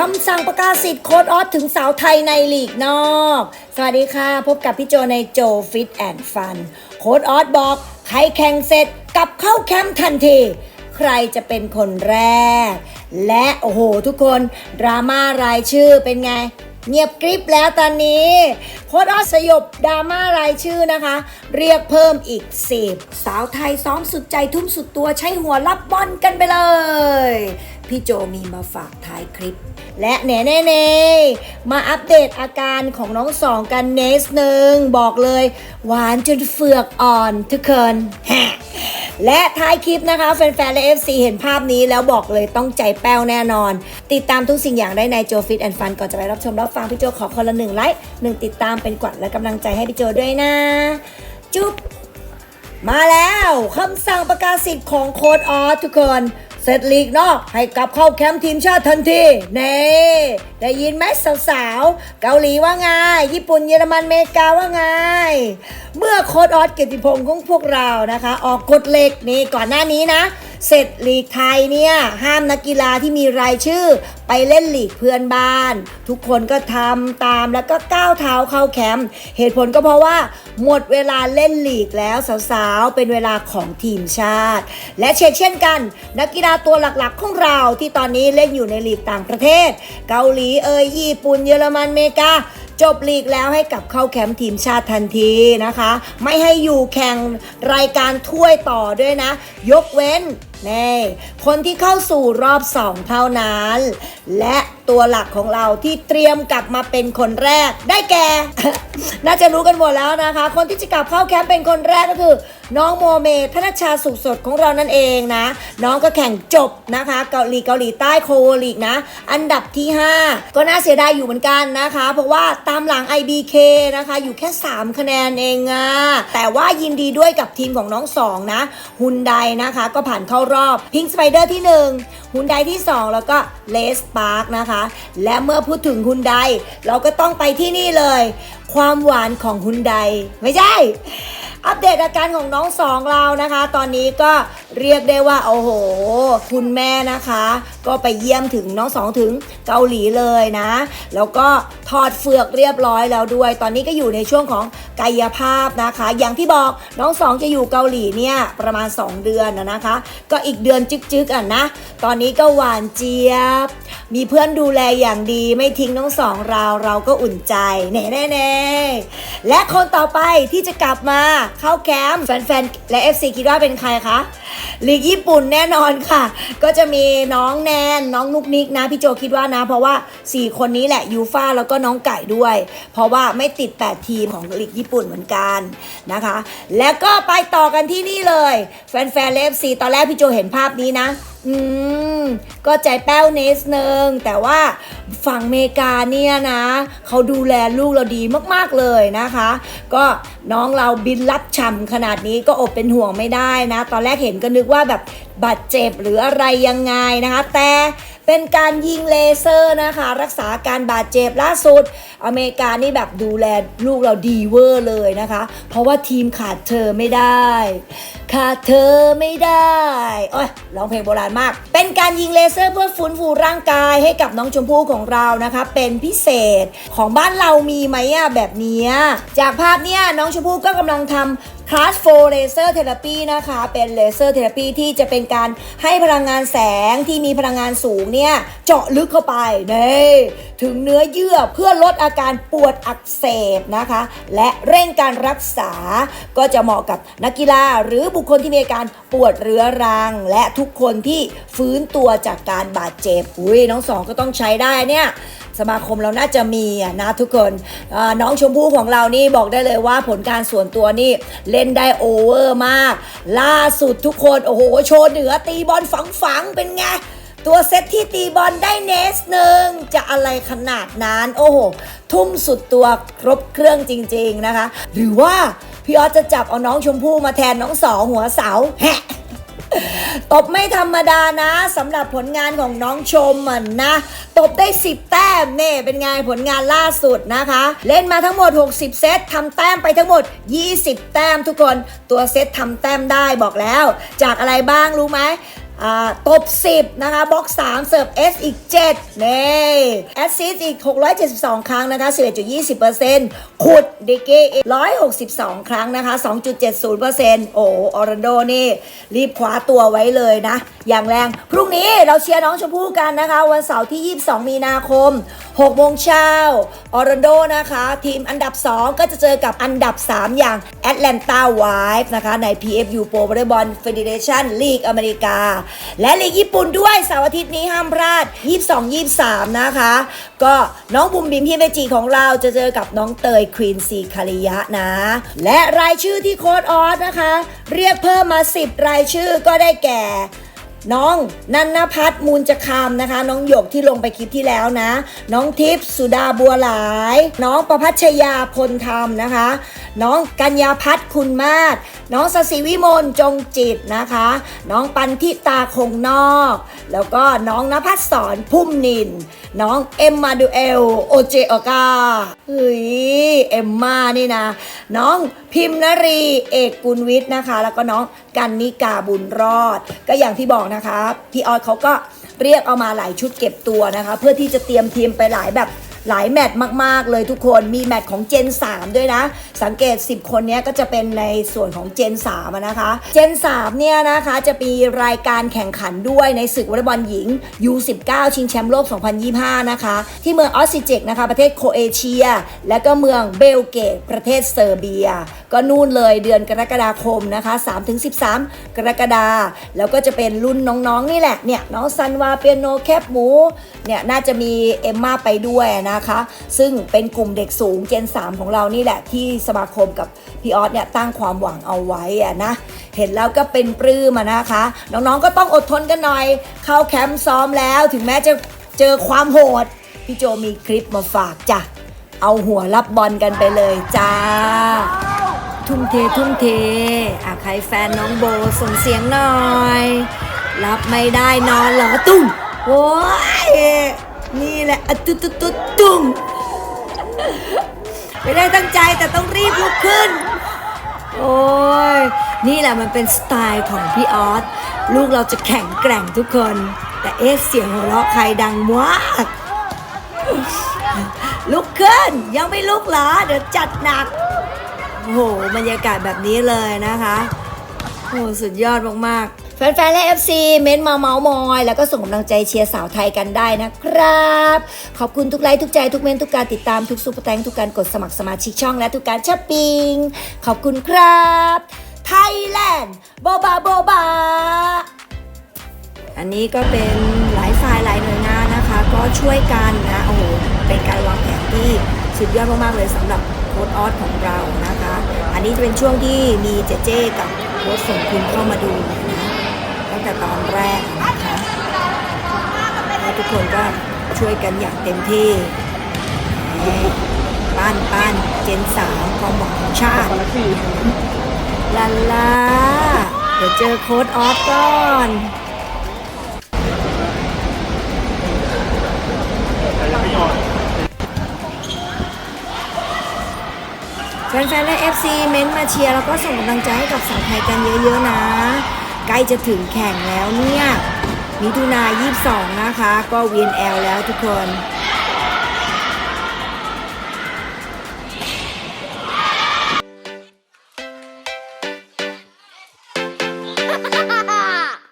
คำสั่งประกาศสิทธิ์โค้ดออสถึงสาวไทยในลีกนอก สวัสดีค่ะ พบกับพี่โจในโจฟิตแอนด์ฟัน โค้ดออสบอก ใครแข่งเสร็จกลับเข้าแคมป์ทันที ใครจะเป็นคนแรก และโอ้โหทุกคน ดราม่ารายชื่อเป็นไง เงียบกริบแล้วตอนนี้ โค้ดออสสยบดราม่ารายชื่อนะคะ เรียกเพิ่มอีก10สาวไทยซ้อมสุดใจทุ่มสุดตัวใช้หัวรับบอลกันไปเลย พี่โจมีมาฝากท้ายคลิป และแน่แน่แน่มาอัปเดตอาการของน้องสองกันเนสหนึ่งบอกเลย หวานจนเฟือกอ่อนทุกคนและท้ายคลิปนะคะ แฟนๆ และ FC เห็นภาพนี้แล้วบอกเลยต้องใจแป้วแน่นอน ติดตามทุกสิ่งอย่างได้ในโจฟิตแอนด์ฟันก่อนจะไปรับชมรับฟังพี่โจขอคนละหนึ่งไลค์หนึ่งติดตามเป็นกวัดและกำลังใจให้พี่โจด้วยนะ จุ๊บมาแล้วคำสั่งประกาศสิทธิ์ของโค้ดออสทุกคน เสร็จลีกนอกให้กลับเข้าแคมป์ทีมชาติทันทีเน่ได้ยินไหมสาวๆ เกาหลีว่าไง ญี่ปุ่นเยอรมันเมกาว่าไง เมื่อโค้ดออสเกียรติพงศ์ของพวกเรานะคะ ออกกฎเหล็กนี่ก่อนหน้านี้นะ เสร็จลีกไทยเนี่ยห้ามนักกีฬาที่มีรายชื่อ ไปเล่นลีกเพื่อนบ้าน ทุกคนก็ทำตามแล้วก็ก้าวเท้าเข้าแคมป์เหตุผลก็เพราะว่า หมดเวลาเล่นลีกแล้วสาวๆ เป็นเวลาของทีมชาติ และเช่นเช่นกัน นักกีฬาตัวหลักๆของเราที่ตอนนี้เล่นอยู่ในลีกต่างประเทศ เกาหลีเอยญี่ปุ่นเยอรมันเมกาจบลีกแล้วให้กลับเข้าแคมป์ทีมชาติทันทีนะคะ ไม่ให้อยู่แข่งรายการถ้วยต่อด้วยนะ ยกเว้น นี่คนที่เข้าสู่รอบสองเท่านั้น และตัวหลักของเราที่เตรียมกลับมาเป็นคนแรก ได้แก่ น่าจะรู้กันหมดแล้วนะคะ คนที่จะกลับเข้าแคมป์เป็นคนแรกก็คือ น้องโมเมธนชาสุขสดของเรานั่นเองนะ น้องก็แข่งจบนะคะ เกาหลีเกาหลีใต้โคลีกนะ อันดับที่ 5 ก็น่าเสียดายอยู่เหมือนกันนะคะ เพราะว่าตามหลัง IBK นะคะ อยู่แค่ 3 คะแนนเองอะแต่ว่ายินดีด้วยกับทีมของน้องสองนะฮุนไดนะคะ ก็ผ่านเข้ารอบพิงสไปเดอร์ที่ 1 ฮุนไดที่ 2 แล้วก็เลสปาร์กนะคะ และเมื่อพูดถึงฮุนไดเราก็ต้องไปที่นี่เลย ความหวานของฮุนไดไม่ใช่ อัปเดตอาการของน้องสองเรานะคะ ตอนนี้ก็เรียกได้ว่า โอ้โห คุณแม่นะคะ ก็ไปเยี่ยมถึงน้องสองถึงเกาหลีเลยนะ แล้วก็ถอดเฟือกเรียบร้อยแล้วด้วย ตอนนี้ก็อยู่ในช่วงของกายภาพนะคะ อย่างที่บอกน้องสองจะอยู่เกาหลีเนี่ยประมาณ 2 เดือนนะคะ ก็อีกเดือนจึกๆอะนะ ตอนนี้ก็หวานเจี๊ยบ มีเพื่อนดูแลอย่างดีไม่ทิ้งน้องสองเราเราก็อุ่นใจแน่ๆและคนต่อไปที่จะกลับมาเข้าแคมป์แฟนๆ และ FC คิดว่าเป็นใครคะลีกญี่ปุ่นแน่นอนค่ะ ก็จะมีน้องแนนน้องนุกนิกนะพี่โจคิดว่านะ เพราะว่า 4 คนนี้แหละยูฟ่าแล้วก็น้องไก่ด้วย เพราะว่าไม่ติด 8 ทีมของลีกญี่ปุ่นเหมือนกันนะคะ แล้วก็ไปต่อกันที่นี่เลย แฟนๆและ FC ตอนแรกพี่โจเห็นภาพนี้นะ อืม ก็ใจแป้วเนสหนึง แต่ว่าฝั่งเมกาเนี่ยนะ เขาดูแลลูกเราดีมากๆเลยนะคะ ก็น้องเราบินรับฉ่ำขนาดนี้ก็อดเป็นห่วงไม่ได้นะ ตอนแรกเห็นก็นึกว่าแบบบาดเจ็บหรืออะไรยังไงนะคะ แต่ เป็นการยิงเลเซอร์นะคะ รักษาการบาดเจ็บล่าสุด อเมริกานี่แบบดูแลลูกเราดีเวอร์เลยนะคะ เพราะว่าทีมขาดเธอไม่ได้ ขาดเธอไม่ได้โอ้ยร้องเพลงโบราณมาก เป็นการยิงเลเซอร์เพื่อฟื้นฟูร่างกายให้กับน้องชมพู่ของเรานะคะ เป็นพิเศษของบ้านเรามีไหมอะแบบนี้ จากภาพเนี้ยน้องชมพู่ก็กำลังทำ คลาส4 Laser Therapy นะคะ เป็น Laser Therapy ที่จะเป็นการให้พลังงานแสงที่มีพลังงานสูงเนี่ย เจาะลึกเข้าไปนี่ถึงเนื้อเยื่อเพื่อลดอาการปวดอักเสบนะคะ และเร่งการรักษาก็จะเหมาะกับนักกีฬาหรือบุคคลที่มีอาการปวดเรื้อรัง และทุกคนที่ฟื้นตัวจากการบาดเจ็บอุ้ยน้องสองก็ต้องใช้ได้เนี่ย สมาคมเราน่าจะมีนะทุกคนน้องชมพู่ของเรานี่บอกได้เลยว่าผลการส่วนตัวนี่เล่นได้โอเวอร์มาก ล่าสุดทุกคนโอ้โหโชว์เหนือตีบอลฝังๆเป็นไงตัวเซตที่ตีบอลได้เนสหนึ่งจะอะไรขนาดนั้นโอ้โห ทุ่มสุดตัวครบเครื่องจริง ๆนะคะ หรือว่าพี่ออสจะจับเอาน้องชมพู่มาแทนน้องสองหัวเสาแฮะ ตบไม่ธรรมดานะสำหรับผลงานของน้องชมมันนะ ตบได้ 10 แต้มเน่เป็นไงผลงานล่าสุดนะคะ เล่นมาทั้งหมด 60 เซตทำแต้มไปทั้งหมด 20 แต้มทุกคน ตัวเซตทำแต้มได้บอกแล้ว จากอะไรบ้างรู้ไหม ตบ 10 นะคะบล็อก3เสิร์ฟ S อีก 7นี่แอสซิสอีก 672 ครั้งนะคะ 11.20%ขุดดิเกอีก162 ครั้งนะคะ 2.70%โอ้ออรันโดนี่ รีบคว้าตัวไว้เลยนะ อย่างแรง พรุ่งนี้เราเชียร์น้องชมพู่กันนะคะ วันเสาร์ที่ 22 มีนาคม 6 โมงเช้าออรันโดนะคะ ทีมอันดับ 2 ก็จะเจอกับอันดับ 3 อย่างแอตแลนตาไวฟ์นะคะใน PFU Pro Volleyball Federation League อเมริกาและลีกญี่ปุ่นด้วยเสาร์อาทิตย์นี้ห้ามพลาด 22-23 นะคะ ก็น้องบุมบิมพี่เมจิของเราจะเจอกับน้องเตยควีนซีคาริยะนะ และรายชื่อที่โค้ดออสนะคะ เรียกเพิ่มมา 10 รายชื่อก็ได้แก่น้องนันนพัฒน์มูลจะคามนะคะ น้องหยกที่ลงไปคลิปที่แล้วนะ น้องทิพย์สุดาบัวหลาย น้องประพัชยาพลธรรมนะคะ น้องกัญญาพัฒน์คุณมาศน้องสศิวิมลจงจิตนะคะ น้องปันทิตาคงนอก แล้วก็น้องนภัสสรพุ่มนิน น้องเอ็มมาดูเอลโอเจอกาเฮ้ยเอ็มมานี่นะ น้องพิมพ์นรีเอกกุลวิทย์นะคะ แล้วก็น้องกันนิกาบุญรอด ก็อย่างที่บอกนะคะพี่ออสเขาก็เรียกเอามาหลายชุดเก็บตัวนะคะ เพื่อที่จะเตรียมทีมไปหลายแบบ หลายแมตช์มาก ๆ เลยทุกคนมีแมตช์ของเจน 3 ด้วยนะ สังเกต 10 คนนี้ก็จะเป็นในส่วนของเจน3นะคะเจน3เนี่ยนะคะจะมีรายการแข่งขันด้วยในศึกวอลเลย์บอลหญิง U19 ชิงแชมป์โลก 2025 นะคะ ที่เมืองออสซิเจกนะคะประเทศโครเอเชีย และก็เมืองเบลเกตประเทศเซอร์เบีย ก็นู่นเลยเดือนกรกฎาคมนะคะ3-13 กรกฎาแล้วก็จะเป็นรุ่นน้องๆนี่แหละเนี่ยน้องซันวาเปียโนแคบหมูเนี่ยน่าจะมีเอมมาไปด้วยนะคะ ซึ่งเป็นกลุ่มเด็กสูงเจน 3 ของเรานี่แหละที่สมาคมกับพี่ออสเนี่ยตั้งความหวังเอาไว้อะนะ เห็นแล้วก็เป็นปลื้มนะคะ น้องๆก็ต้องอดทนกันหน่อย เข้าแคมป์ซ้อมแล้ว ถึงแม้จะเจอความโหด พี่โจมีคลิปมาฝากจ้ะ เอาหัวรับบอลกันไปเลยจ้า ทุ่มเททุ่มเทอะใครแฟนน้องโบส่งเสียงหน่อย รับไม่ได้นอนเหรอตุ้มโอ้ย นี่แหละอะตุ๊ดตุ๊ดตุ๊ดตุ้มไม่ได้ตั้งใจแต่ต้องรีบลุกขึ้น โอ้ย นี่แหละมันเป็นสไตล์ของพี่ออส ลูกเราจะแข็งแกร่งทุกคน แต่เอ๊ะเสียงหัวเราะใครดังมากลุกขึ้น ยังไม่ลุกเหรอ เดี๋ยวจัดหนัก โอ้โหบรรยากาศแบบนี้เลยนะคะ โอ้โหสุดยอดมากๆ แฟนๆ และ FC เม้นมาเมาส์มอย แล้วก็ส่งกำลังใจเชียร์สาวไทยกันได้นะครับ ขอบคุณทุกไลค์ทุกใจทุกเม้นทุกการติดตามทุกซุปเปอร์แตงทุกการกดสมัครสมาชิกช่องและทุกการช้อปปิ้งขอบคุณครับไทยแลนด์โบบาโบบาอันนี้ก็เป็นหลายฝ่ายหลายหน่วยงานนะคะ ก็ช่วยกันนะโอ้โหเป็นการวางแผนที่สุดยอดมากๆเลยสำหรับโค้ดออสของเรานะคะ อันนี้จะเป็นช่วงที่มีเจเจกับโค้ดส่งคุณเข้ามาดูนะ แต่ตอนแรกนะคะแล้วทุกคนก็ช่วยกันอย่างเต็มที่ป้านป้านเจนสามความหวังขอชาติลาลา เดี๋ยวเจอโค้ดออสก่อนแฟนๆและ FC เม้นต์มาเชียร์ แล้วก็ส่งกำลังใจให้กับสาวไทยกันเยอะ ๆ นะ ล้จะถึงแข่งแล้วเนี่ยมิถุนา22 นะคะ ก็ VNL แล้วทุกคน